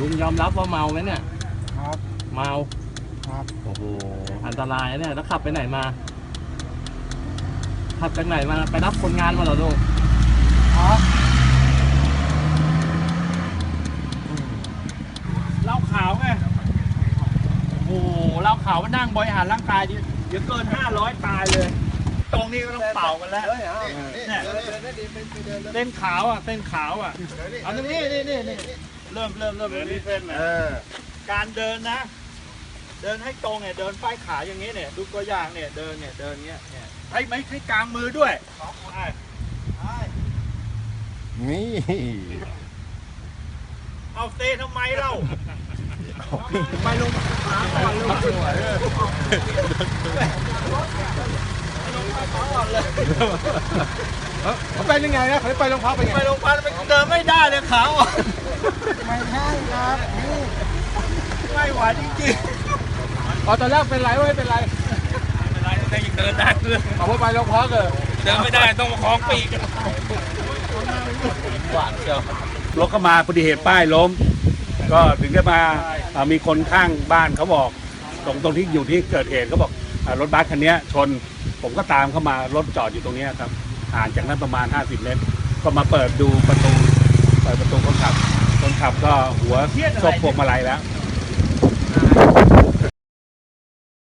ลุงยอมรับว่าเมาไหมเนี่ย ครับ เมา ครับ โอ้โห อันตรายนะเนี่ย แล้วขับไปไหนมา ขับจากไหนมา ไปรับคนงานมาเหรอลุงครับเหล้าขาวไง โอ้โหเหล้าขาวมานั่งบริหารร่างกายดิเดี๋ยวเกินห้าร้อยตายเลย ตรงนี้ก็ต้องเป่ากันแล้ว เนี่ยเส้นขาวอะเส้นขาวอะเอาตรงนี้นี่นี่นี่เริ่มเริ่มเริ่มตรงนี้เส้นนะการเดินนะ เดินให้ตรงเนี่ยเดินป้ายขาอย่างนี้เนี่ยดูตัวอย่างเนี่ยเดินเนี่ยเดินเงี้ยเนี่ยให้ไม่ให้กลางมือด้วยนี่เอาเตะทำไมเล่าไปลงขาก่อนเลย เขาไปยังไงนะเขาไปโรงพักไปไงไปโรงพยาบาลไปเดินไม่ได้เลยขาอ่อนไม่ใช่ครับนี่ไม่ไหวจริงอ๋อตอนแรกเป็นไรไม่เป็นไรๆไม่เป็นไรแต่ยังเดินได้เลยเอาไปโรงพักเลยเดินไม่ได้ต้องมาคล้องปีกหวานเชียวรถก็มาอุบัติเหตุป้ายล้ม ก็ถึงได้มาอ่ามีคนข้างบ้านเขาบอก ตรงตรงที่อยู่ที่เกิดเหตุเขาบอกอ่า รถบัสคันเนี้ยชน ผมก็ตามเข้ามารถจอดอยู่ตรงเนี้ยครับห่างจากนั้นประมาณ 50 เมตร ก็มาเปิดดูประตูเปิดประตูคนขับคนขับก็หัวซบพวงมาลัยแล้ว